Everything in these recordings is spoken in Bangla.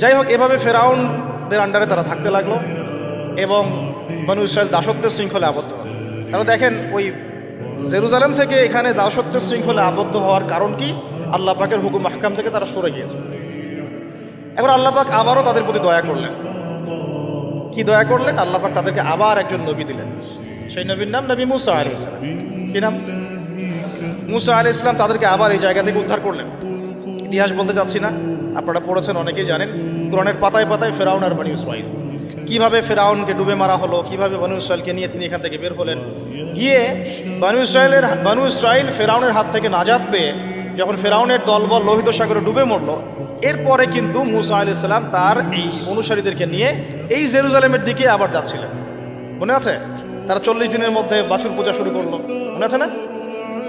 যাই হোক, এভাবে ফেরাউনদের আন্ডারে তারা থাকতে লাগল এবং বানু ইসরায়েল দাসত্বের শৃঙ্খলে আবদ্ধ তারা দেখেন, ওই জেরুজালেম থেকে এখানে দাসত্বের শৃঙ্খলে আবদ্ধ হওয়ার কারণ কি? আল্লাহ পাকের হুকুম মাহকাম থেকে তারা সরে গিয়েছে। এবার আল্লাহ পাক আবারও তাদের প্রতি দয়া করলেন। কি দয়া করলেন? আল্লাহ পাক তাদেরকে আবার একজন নবী দিলেন। সেই নবীর নাম নবী মুসা আলী ইসলাম কি নাম? মুসা আলী ইসলাম তাদেরকে আবার এই জায়গা থেকে উদ্ধার করলেন। ইতিহাস বলতে চাচ্ছি না। আপনারা পড়েছেন, অনেকেই জানেন, কোরআনের পাতায় পাতায় ফেরাউন আর বানি ইসরাইল। কীভাবে ফেরাউনকে ডুবে মারা হলো, কীভাবে বানু ইসরায়েলকে নিয়ে তিনি এখান থেকে বের হলেন, গিয়ে বানু ইসরায়েলের বানু ইসরায়েল ফেরাউনের হাত থেকে নাজাত পেয়ে যখন ফেরাউনের দলবল লোহিত সাগরে ডুবে মরল, এরপরে কিন্তু মুসা আলি সাল্লাম তার এই অনুসারীদেরকে নিয়ে এই জেরুজালেমের দিকে আবার যাচ্ছিলেন। মনে আছে? তারা চল্লিশ দিনের মধ্যে বাছুর পূজা শুরু করল। মনে আছে না?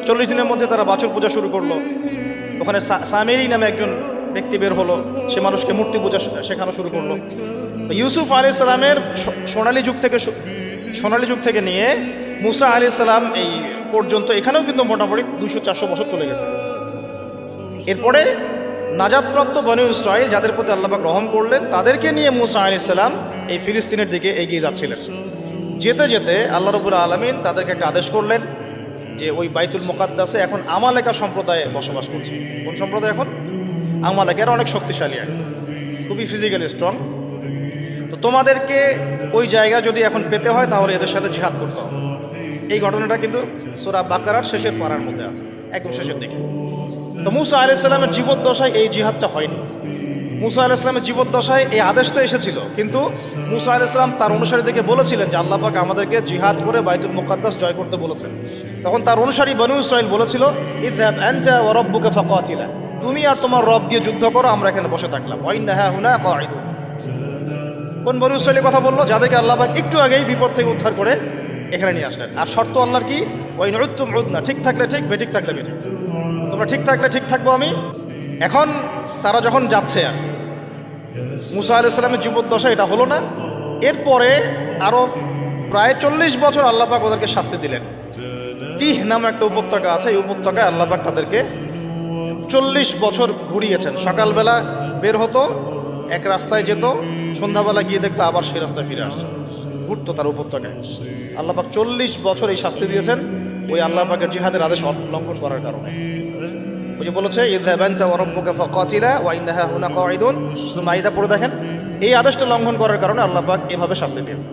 চল্লিশ দিনের মধ্যে তারা বাছুর পূজা শুরু করল। ওখানে সামেরি নামে একজন ব্যক্তি বের হলো, সে মানুষকে মূর্তি পূজা শেখানো শুরু করল। ইউসুফ আলি সালামের সোনালী যুগ থেকে সোনালী যুগ থেকে নিয়ে মুসা আলি সালাম এই পর্যন্ত এখানেও কিন্তু মোটামুটি দুশো চারশো বছর চলে গেছে। এরপরে নাজাদপ্রাপ্ত বনু ইসরায়েল যাদের প্রতি আল্লাপাক রহম করলেন, তাদেরকে নিয়ে মুসা আলি সাল্লাম এই ফিলিস্তিনের দিকে এগিয়ে যাচ্ছিলেন। যেতে যেতে আল্লাহ রবুল আলমিন তাদেরকে একটা আদেশ করলেন যে, ওই বাইতুল মোকাদ্দাসে এখন আমালেকা সম্প্রদায়ে বসবাস করছে। কোন সম্প্রদায় এখন? আমালেকা এরা অনেক শক্তিশালী এক খুবই ফিজিক্যালি স্ট্রং তো তোমাদেরকে ওই জায়গা যদি এখন পেতে হয়, তাহলে এদের সাথে জিহাদ করতে হবে। এই ঘটনাটা কিন্তু সোরা বাকারার শেষের পাড়ার মধ্যে আছে, একদম শেষের দিকে। তো মুসা আলাইসাল্লামের জীবদ্দশায় এই জিহাদটা হয়নি। মুসা আলাইসলামের জীবদ্দশায় এই আদেশটা এসেছিল। কিন্তু মুসা আল ইসলাম তার অনুসারীদেরকে বলেছিলেন যে আল্লাহ পাক আমাদেরকে জিহাদ করে বাইতুল মুকাদ্দাস জয় করতে বলেছেন। তখন তার অনুসারী বনু ইসরাইল বলেছিল ইদহাব আনতা ওয়া রাব্বুকা ফাকাতিলা। তুমি আর তোমার রব দিয়ে যুদ্ধ করো, আমরা এখানে বসে থাকলাম। ওয়াইন্না হা হুনা কাঈদুন। কোন বনু ইসরায়েলের কথা বলল, যাদেরকে আল্লাহ পাক একটু আগেই বিপদ থেকে উদ্ধার করে এখানে নিয়ে আসলেন। আর শর্ত আল্লাহর কি? ওই নৃত্যম না ঠিক থাকলে ঠিক, বেঠিক থাকলে বেঠিক। তোমরা ঠিক থাকলে ঠিক থাকব আমি? এখন তারা যখন যাচ্ছে আর মুসা আলাইসালামের জীবদ্দশা এটা হলো না। এরপরে আরও প্রায় চল্লিশ বছর আল্লাহ পাক ওদেরকে শাস্তি দিলেন। তিহ নামে একটা উপত্যকা আছে, এই উপত্যকায় আল্লাহ পাক তাদেরকে চল্লিশ বছর ঘুরিয়েছেন। সকালবেলা বের হতো, এক রাস্তায় যেত, সন্ধ্যাবেলা গিয়ে দেখতো আবার সেই রাস্তায় ফিরে আসছে। ঘুরতো তার উপত্যকায়। আল্লাহ পাক চল্লিশ বছর এই শাস্তি দিয়েছেন, ওই আল্লাহ পাকের জিহাদের আদেশ লঙ্ঘন করার কারণে। ওই যে বলেছে পড়ে দেখেন। এই আদেশটা লঙ্ঘন করার কারণে আল্লাহ পাক এভাবে শাস্তি দিয়েছে